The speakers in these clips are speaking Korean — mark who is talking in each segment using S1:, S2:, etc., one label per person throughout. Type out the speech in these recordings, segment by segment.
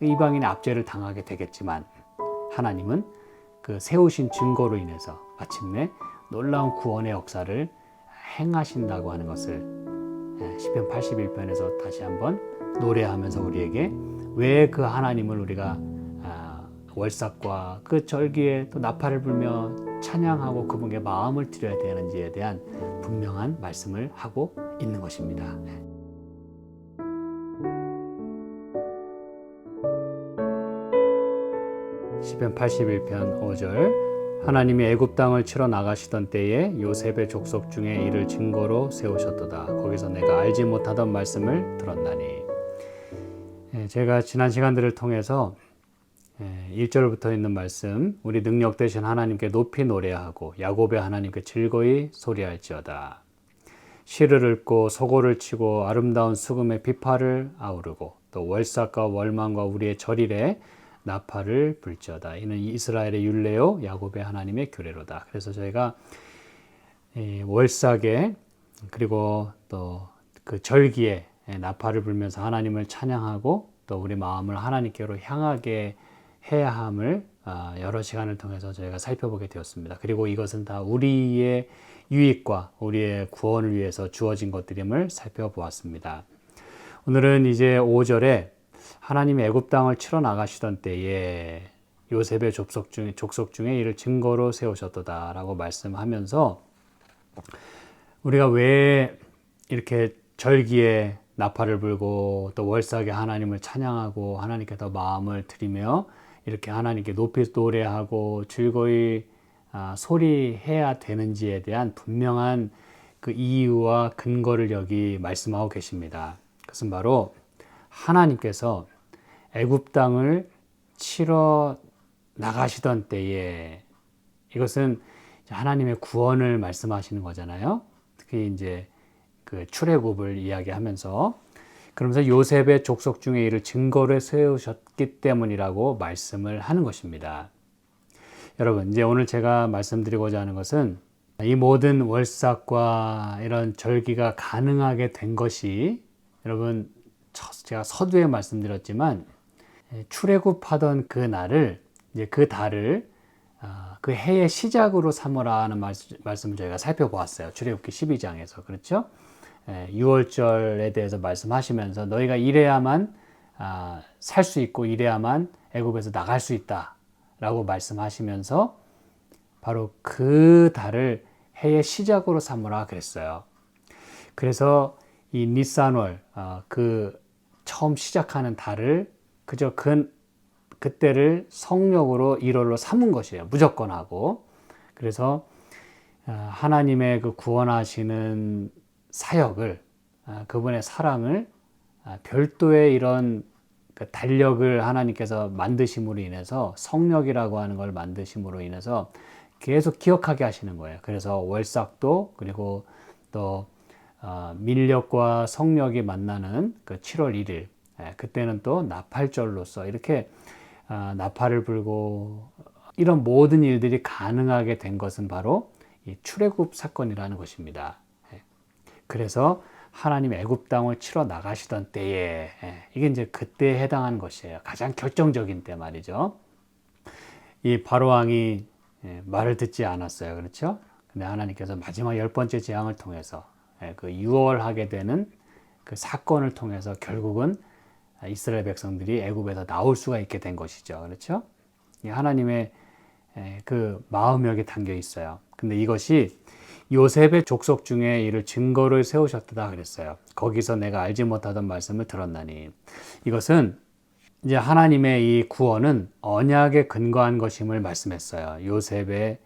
S1: 이방인의 압제를 당하게 되겠지만 하나님은 그 세우신 증거로 인해서 마침내 놀라운 구원의 역사를 행하신다고 하는 것을 예, 시편 81편에서 다시 한번 노래하면서 우리에게 왜 그 하나님을 우리가 아, 월삭과 그 절기에 또 나팔을 불며 찬양하고 그분께 마음을 드려야 되는지에 대한 분명한 말씀을 하고 있는 것입니다. 시편 81편 5절 하나님이 애굽 땅을 치러 나가시던 때에 요셉의 족속 중에 이를 증거로 세우셨도다. 거기서 내가 알지 못하던 말씀을 들었나니. 예, 제가 지난 시간들을 통해서 1절부터 있는 말씀 우리 능력 되신 하나님께 높이 노래하고 야곱의 하나님께 즐거이 소리할지어다. 시를 읊고 소고를 치고 아름다운 수금의 비파를 아우르고 또 월삭과 월망과 우리의 절일에 나팔을 불지어다. 이는 이스라엘의 율례요 야곱의 하나님의 규례로다. 그래서 저희가 월삭에 그리고 또 그 절기에 나팔을 불면서 하나님을 찬양하고 또 우리 마음을 하나님께로 향하게 해야 함을 아, 여러 시간을 통해서 저희가 살펴보게 되었습니다. 그리고 이것은 다 우리의 유익과 우리의 구원을 위해서 주어진 것들임을 살펴보았습니다. 오늘은 이제 5절에 하나님이 애굽 땅을 치러 나가시던 때에 요셉의 족속 중에 족속 중에 이를 증거로 세우셨도다라고 말씀하면서 우리가 왜 이렇게 절기에 나팔을 불고 또 월삭에 하나님을 찬양하고 하나님께 더 마음을 드리며 이렇게 하나님께 높이 노래하고 즐거이 아, 소리해야 되는지에 대한 분명한 그 이유와 근거를 여기 말씀하고 계십니다. 그것은 바로 하나님께서 애굽 땅을 치러 나가시던 때에 이것은 하나님의 구원을 말씀하시는 거잖아요. 특히 이제 그 출애굽을 이야기하면서 그러면서 요셉의 족속 중에 이를 증거를 세우셨기 때문이라고 말씀을 하는 것입니다. 여러분, 이제 오늘 제가 말씀드리고자 하는 것은 이 모든 월삭과 이런 절기가 가능하게 된 것이 여러분 제가 서두에 말씀드렸지만 출애굽하던 그 날을 이제 그 달을 아, 그 해의 시작으로 삼으라 하는 말씀을 저희가 살펴보았어요. 출애굽기 12장에서 그렇죠? 6월절에 대해서 말씀하시면서 너희가 이래야만 아, 살수 있고 이래야만 애굽에서 나갈 수 있다라고 말씀하시면서 바로 그 달을 해의 시작으로 삼으라 그랬어요. 그래서 이 니산월 아, 그 처음 시작하는 달을 그저 그 그때를 성령으로 1월로 삼은 것이에요. 무조건 하고. 그래서 아, 하나님의 그 구원하시는 사역을 아, 그분의 사랑을 아, 별도의 이런 그 달력을 하나님께서 만드심으로 인해서 성력이라고 하는 걸 만드심으로 인해서 계속 기억하게 하시는 거예요. 그래서 월삭도 그리고 또 민력과 성력이 만나는 그 7월 1일 예, 그때는 또 나팔절로서 이렇게 나팔을 불고 이런 모든 일들이 가능하게 된 것은 바로 이 출애굽 사건이라는 것입니다. 그래서 하나님 애굽 땅을 치러 나가시던 때에 예, 이게 이제 그때에 해당하는 것이에요. 가장 결정적인 때 말이죠. 이 바로 왕이 예, 말을 듣지 않았어요. 그렇죠? 근데 하나님께서 마지막 열 번째 재앙을 통해서 예, 그 유월하게 되는 그 사건을 통해서 결국은 이스라엘 백성들이 애굽에서 나올 수가 있게 된 것이죠. 그렇죠? 하나님의 그 마음이 여기 담겨 있어요. 근데 이것이 요셉의 족속 중에 이를 증거를 세우셨다 그랬어요. 거기서 내가 알지 못하던 말씀을 들었나니 이것은 이제 하나님의 이 구원은 언약에 근거한 것임을 말씀했어요. 요셉의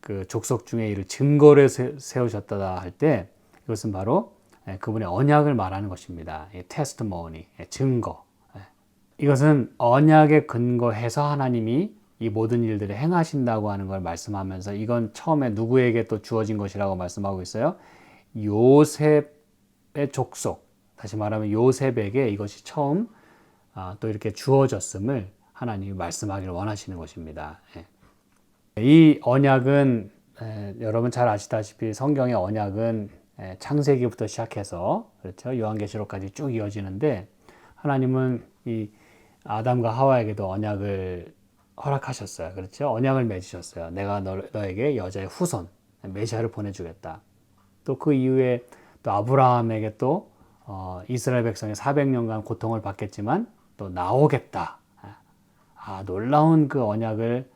S1: 그 족속 중에 이를 증거를 세우셨다 할 때 이것은 바로 그분의 언약을 말하는 것입니다. 테스트모니, 증거. 이것은 언약에 근거해서 하나님이 이 모든 일들을 행하신다고 하는 걸 말씀하면서 이건 처음에 누구에게 또 주어진 것이라고 말씀하고 있어요. 요셉의 족속, 다시 말하면 요셉에게 이것이 처음 아, 또 이렇게 주어졌음을 하나님이 말씀하기를 원하시는 것입니다. 예. 이 언약은 여러분 잘 아시다시피 성경의 언약은 창세기부터 시작해서 그렇죠 요한계시록까지 쭉 이어지는데 하나님은 이 아담과 하와에게도 언약을 허락하셨어요. 그렇죠? 언약을 맺으셨어요. 내가 너, 너에게 여자의 후손 메시아를 보내주겠다. 또 그 이후에 또 아브라함에게 또 어, 이스라엘 백성이 400년간 고통을 받겠지만 또 나오겠다. 아, 놀라운 그 언약을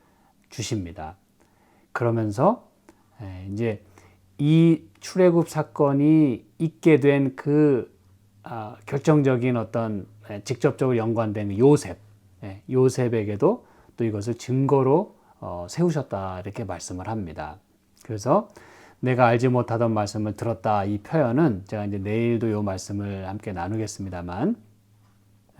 S1: 주십니다. 그러면서 에, 이제 이 출애굽 사건이 있게 된그 아, 결정적인 어떤 에, 직접적으로 연관된 요셉, 예, 요셉에게도 또 이것을 증거로 어, 세우셨다 이렇게 말씀을 합니다. 그래서 내가 알지 못하던 말씀을 들었다 이 표현은 제가 이제 내일도 이 말씀을 함께 나누겠습니다만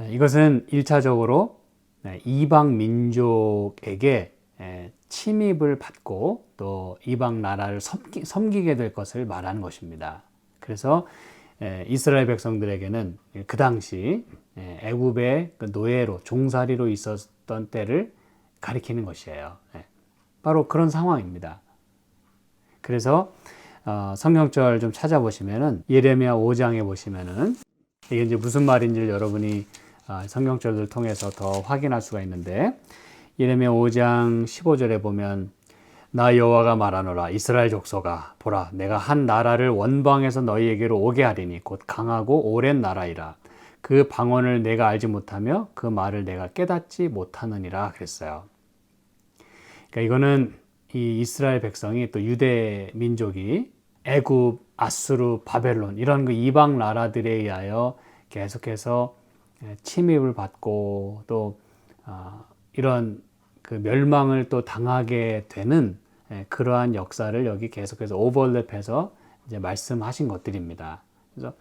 S1: 에, 이것은 일차적으로 네, 이방 민족에게 에, 침입을 받고 또 이방 나라를 섬기, 섬기 게 될 것을 말하는 것입니다. 그래서 에, 이스라엘 백성들에게는 그 당시 에, 애굽의 그 노예로 종살이로 있었던 때를 가리키는 것이에요. 예. 바로 그런 상황입니다. 그래서 어, 성경절 좀 찾아보시면은 예레미야 5장에 보시면은 이게 이제 무슨 말인지를 여러분이 어, 성경절을 통해서 더 확인할 수가 있는데 예레미야 5장 15절에 보면 나 여호와가 말하노라 이스라엘 족속아 보라 내가 한 나라를 원방에서 너희에게로 오게 하리니 곧 강하고 오랜 나라이라 그 방언을 내가 알지 못하며 그 말을 내가 깨닫지 못하느니라 그랬어요. 그러니까 이거는 이 이스라엘 백성이 또 유대 민족이 애굽, 아수르, 바벨론 이런 그 이방 나라들에 의하여 계속해서 침입을 받고 또 어, 이런 그 멸망을 또 당하게 되는 그러한 역사를 여기 계속해서 오버랩해서 이제 말씀하신 것들입니다. 그래서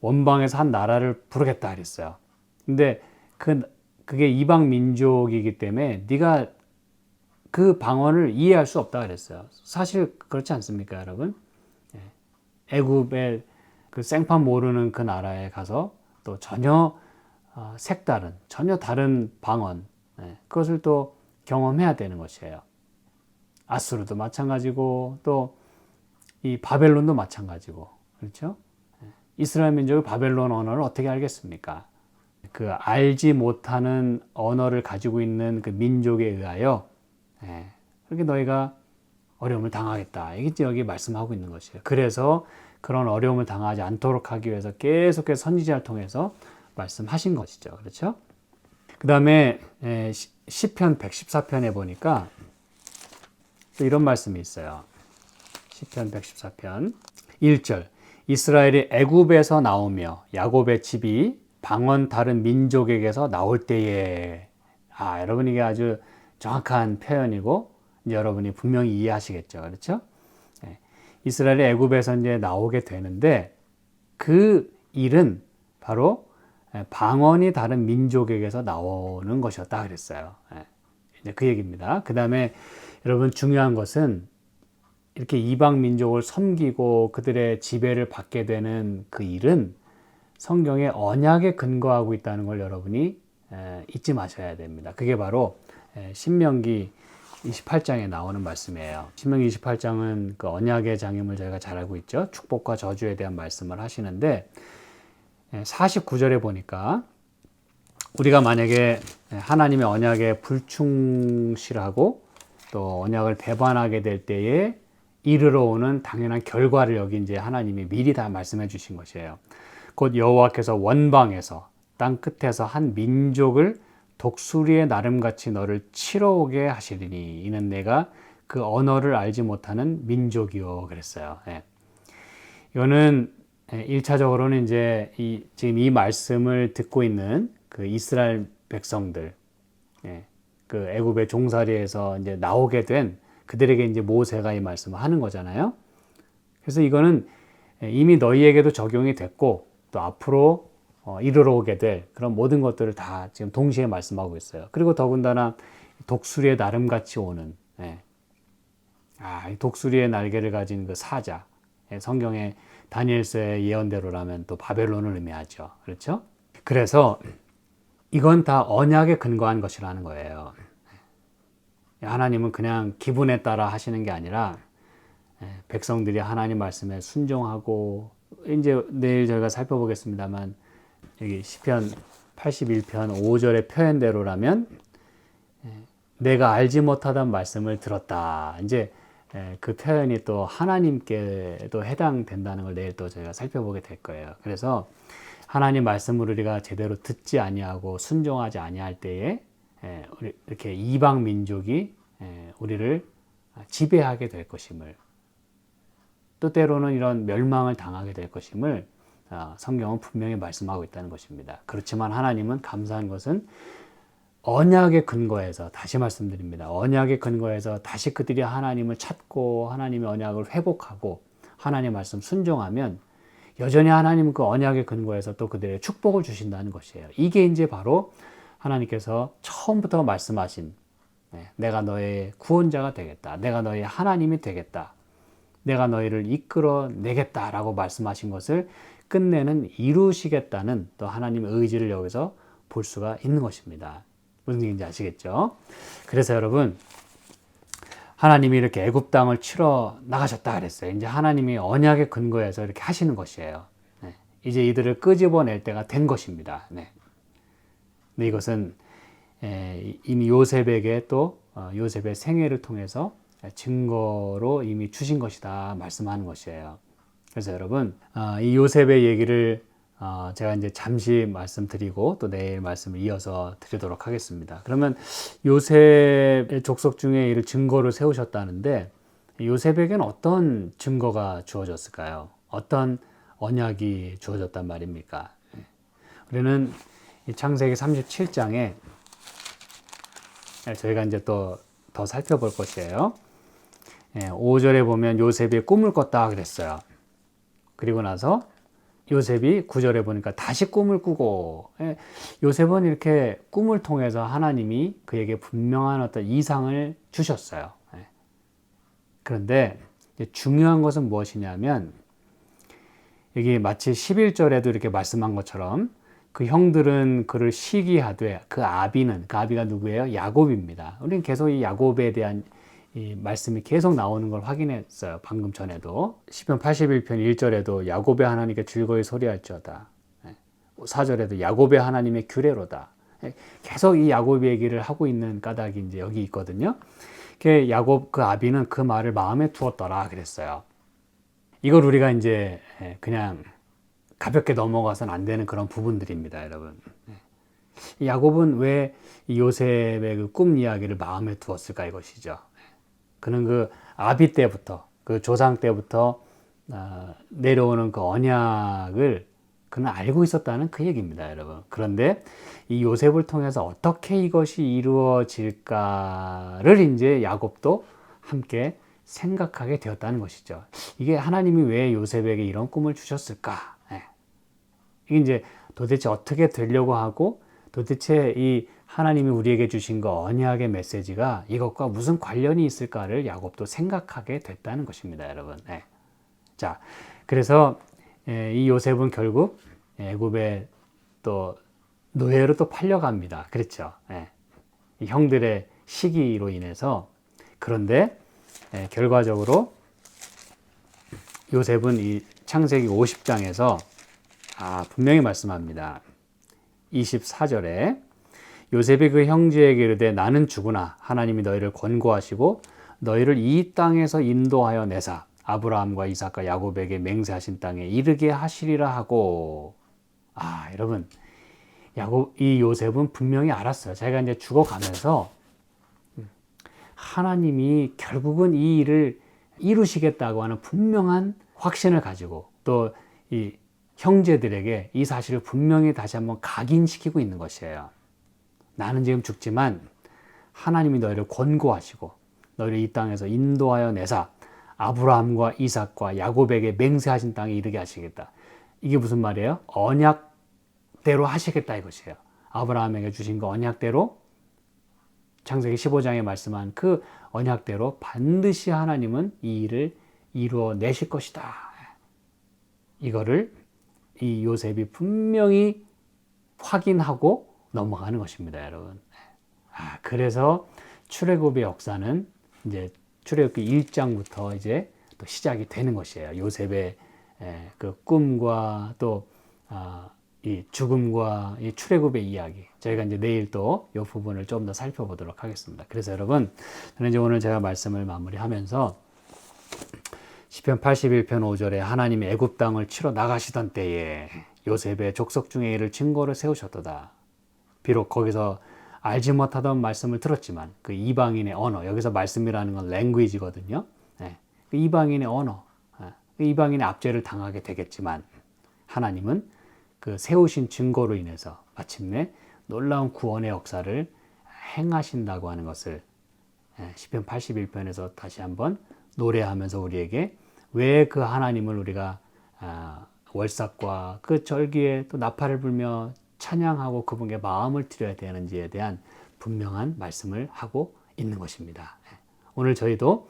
S1: 원방에서 한 나라를 부르겠다 그랬어요. 근데 그 그게 이방 민족이기 때문에 네가 그 방언을 이해할 수 없다 그랬어요. 사실 그렇지 않습니까, 여러분? 애굽의 그 생판 모르는 그 나라에 가서 또 전혀 어, 색다른, 전혀 다른 방언, 예, 그것을 또 경험해야 되는 것이에요. 아수르도 마찬가지고 또 이 바벨론도 마찬가지고 그렇죠? 예, 이스라엘 민족이 바벨론 언어를 어떻게 알겠습니까? 그 알지 못하는 언어를 가지고 있는 그 민족에 의하여 예, 그렇게 너희가 어려움을 당하겠다. 이게 여기 말씀하고 있는 것이에요. 그래서 그런 어려움을 당하지 않도록 하기 위해서 계속해서 선지자를 통해서 말씀하신 것이죠. 그렇죠? 그 다음에 시편 114편에 보니까 또 이런 말씀이 있어요. 시편 114편 1절 이스라엘이 애굽에서 나오며 야곱의 집이 방언 다른 민족에게서 나올 때에 아 여러분 이게 아주 정확한 표현이고 여러분이 분명히 이해하시겠죠. 그렇죠? 네. 이스라엘이 애굽에서 이제 나오게 되는데 그 일은 바로 방언이 다른 민족에게서 나오는 것이었다 그랬어요. 네. 그 얘기입니다. 그 다음에 여러분 중요한 것은 이렇게 이방 민족을 섬기고 그들의 지배를 받게 되는 그 일은 성경의 언약에 근거하고 있다는 걸 여러분이 잊지 마셔야 됩니다. 그게 바로 신명기 28장에 나오는 말씀이에요. 신명기 28장은 그 언약의 장임을 저희가 잘 알고 있죠. 축복과 저주에 대한 말씀을 하시는데 49절에 보니까 우리가 만약에 하나님의 언약에 불충실하고 또 언약을 배반하게 될 때에 이르러 오는 당연한 결과를 여기 이제 하나님이 미리 다 말씀해 주신 것이에요. 곧 여호와께서 원방에서 땅 끝에서 한 민족을 독수리의 나름같이 너를 치러오게 하시리니 이는 내가 그 언어를 알지 못하는 민족이요 그랬어요. 예. 이거는 1차적으로는 이제 이, 지금 이 말씀을 듣고 있는 그 이스라엘 백성들, 예. 그 애굽의 종살이에서 이제 나오게 된 그들에게 이제 모세가 이 말씀을 하는 거잖아요. 그래서 이거는 이미 너희에게도 적용이 됐고 또 앞으로 어, 이르러 오게 될 그런 모든 것들을 다 지금 동시에 말씀하고 있어요. 그리고 더군다나 독수리의 나름 같이 오는 예. 아, 독수리의 날개를 가진 그 사자 예, 성경의 다니엘서의 예언대로라면 또 바벨론을 의미하죠. 그렇죠? 그래서 이건 다 언약에 근거한 것이라는 거예요. 예, 하나님은 그냥 기분에 따라 하시는 게 아니라 예, 백성들이 하나님 말씀에 순종하고 이제 내일 저희가 살펴보겠습니다만 여기 시편 81편 5절의 표현대로라면 예, 내가 알지 못하던 말씀을 들었다. 이제 예, 그 표현이 또 하나님께도 해당된다는 걸 내일 또 저희가 살펴보게 될 거예요. 그래서 하나님 말씀을 우리가 제대로 듣지 아니하고 순종하지 아니할 때에 예, 이렇게 이방 민족이 우리를 지배하게 될 것임을 또 때로는 이런 멸망을 당하게 될 것임을 아, 성경은 분명히 말씀하고 있다는 것입니다. 그렇지만 하나님은 감사한 것은 언약의 근거에서 다시 말씀드립니다. 언약의 근거에서 다시 그들이 하나님을 찾고 하나님의 언약을 회복하고 하나님의 말씀 순종하면 여전히 하나님은 그 언약의 근거에서 또 그들의 축복을 주신다는 것이에요. 이게 이제 바로 하나님께서 처음부터 말씀하신 네, 내가 너의 구원자가 되겠다. 내가 너의 하나님이 되겠다. 내가 너희를 이끌어 내겠다라고 말씀하신 것을 끝내는 이루시겠다는 또 하나님의 의지를 여기서 볼 수가 있는 것입니다. 무슨 얘기인지 아시겠죠? 그래서 여러분 하나님이 이렇게 애굽 땅을 치러 나가셨다 그랬어요. 이제 하나님이 언약의 근거에서 이렇게 하시는 것이에요. 네. 이제 이들을 끄집어낼 때가 된 것입니다. 네. 근데 이것은 에, 이미 요셉에게 또 어, 요셉의 생애를 통해서 증거로 이미 주신 것이다 말씀하는 것이에요. 그래서 여러분 어, 이 요셉의 얘기를 어, 제가 이제 잠시 말씀드리고 또 내일 말씀을 이어서 드리도록 하겠습니다. 그러면 요셉의 족속 중에 이를 증거를 세우셨다는데 요셉에게는 어떤 증거가 주어졌을까요? 어떤 언약이 주어졌단 말입니까? 예. 우리는 창세기 37장에 저희가 이제 또 더 살펴볼 것이에요. 5절에 예, 보면 요셉이 꿈을 꿨다 그랬어요. 그리고 나서 요셉이 구절에 보니까 다시 꿈을 꾸고 예, 요셉은 이렇게 꿈을 통해서 하나님이 그에게 분명한 어떤 이상을 주셨어요. 예. 그런데 중요한 것은 무엇이냐면 여기 마치 11절에도 이렇게 말씀한 것처럼 그 형들은 그를 시기하되 그 아비는 그 아비가 누구예요? 야곱입니다. 우리는 계속 이 야곱에 대한 이 말씀이 계속 나오는 걸 확인했어요. 방금 전에도. 10편 81편 1절에도 야곱의 하나님께 즐거이 소리할지어다. 4절에도 야곱의 하나님의 규례로다. 예, 계속 이 야곱 얘기를 하고 있는 까닭이 이제 여기 있거든요. 그 야곱 그 아비는 그 말을 마음에 두었더라 그랬어요. 이걸 우리가 이제 예, 그냥 가볍게 넘어가서는 안 되는 그런 부분들입니다, 여러분. 예. 야곱은 왜 요셉의 그 꿈 이야기를 마음에 두었을까 이것이죠. 그는 그 아비 때부터 그 조상 때부터 어, 내려오는 그 언약을 그는 알고 있었다는 그 얘기입니다, 여러분. 그런데 이 요셉을 통해서 어떻게 이것이 이루어질까를 이제 야곱도 함께 생각하게 되었다는 것이죠. 이게 하나님이 왜 요셉에게 이런 꿈을 주셨을까? 네. 이게 이제 도대체 어떻게 되려고 하고 도대체 이 하나님이 우리에게 주신 그 언약의 메시지가 이것과 무슨 관련이 있을까를 야곱도 생각하게 됐다는 것입니다, 여러분. 네. 자, 그래서 예, 이 요셉은 결국 애굽에 또 노예로 또 팔려갑니다. 그렇죠? 예. 형들의 시기로 인해서 그런데 예, 결과적으로 요셉은 이 창세기 50장에서 아, 분명히 말씀합니다. 24절에 요셉이 그 형제에게 이르되 나는 죽으나 하나님이 너희를 권고하시고 너희를 이 땅에서 인도하여 내사 아브라함과 이삭과 야곱에게 맹세하신 땅에 이르게 하시리라 하고 아 여러분 야곱 이 요셉은 분명히 알았어요. 자기가 이제 죽어가면서 하나님이 결국은 이 일을 이루시겠다고 하는 분명한 확신을 가지고 또 이 형제들에게 이 사실을 분명히 다시 한번 각인시키고 있는 것이에요. 나는 지금 죽지만 하나님이 너희를 권고하시고 너희를 이 땅에서 인도하여 내사 아브라함과 이삭과 야곱에게 맹세하신 땅에 이르게 하시겠다. 이게 무슨 말이에요? 언약대로 하시겠다 이것이에요. 아브라함에게 주신 그 언약대로 창세기 15장에 말씀한 그 언약대로 반드시 하나님은 이 일을 이루어 내실 것이다. 이거를 이 요셉이 분명히 확인하고 넘어가는 것입니다, 여러분. 아, 그래서 출애굽의 역사는 이제 출애굽기 1장부터 이제 또 시작이 되는 것이에요. 요셉의 그 꿈과 또 아, 이 죽음과 이 출애굽의 이야기. 저희가 이제 내일 또 이 부분을 좀 더 살펴보도록 하겠습니다. 그래서 여러분, 저는 이제 오늘 제가 말씀을 마무리하면서 시편 81편 5절에 하나님이 애굽 땅을 치러 나가시던 때에 요셉의 족속 중에 이를 증거로 세우셨도다. 비록 거기서 알지 못하던 말씀을 들었지만 그 이방인의 언어 여기서 말씀이라는 건 랭귀지거든요. 네. 그 이방인의 언어, 네. 그 이방인의 압제를 당하게 되겠지만 하나님은 그 세우신 증거로 인해서 마침내 놀라운 구원의 역사를 행하신다고 하는 것을 예, 시편 81편에서 다시 한번 노래하면서 우리에게 왜 그 하나님을 우리가 아, 월삭과 그 절기에 또 나팔을 불며 찬양하고 그분께 마음을 드려야 되는지에 대한 분명한 말씀을 하고 있는 것입니다. 예. 오늘 저희도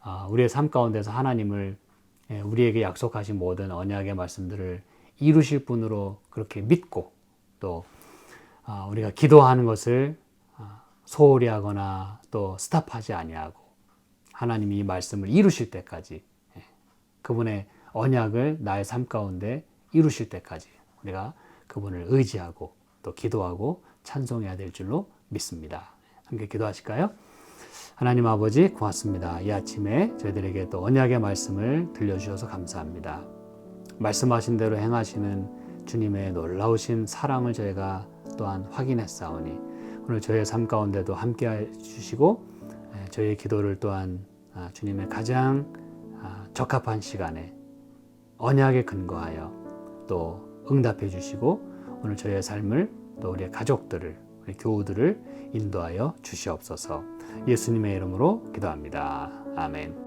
S1: 아, 우리의 삶 가운데서 하나님을 예, 우리에게 약속하신 모든 언약의 말씀들을 이루실 분으로 그렇게 믿고 또 아, 우리가 기도하는 것을 아, 소홀히 하거나 또 스탑하지 아니하고 하나님이 이 말씀을 이루실 때까지 예, 그분의 언약을 나의 삶 가운데 이루실 때까지 우리가 그분을 의지하고 또 기도하고 찬송해야 될 줄로 믿습니다. 함께 기도하실까요? 하나님 아버지 고맙습니다. 이 아침에 저희들에게 또 언약의 말씀을 들려주셔서 감사합니다. 말씀하신 대로 행하시는 주님의 놀라우신 사랑을 저희가 또한 확인했사오니 오늘 저희의 삶 가운데도 함께 해주시고 에, 저희의 기도를 또한 아, 주님의 가장 아, 적합한 시간에 언약에 근거하여 또 응답해 주시고 오늘 저희의 삶을 또 우리의 가족들을 우리 교우들을 인도하여 주시옵소서 예수님의 이름으로 기도합니다. 아멘.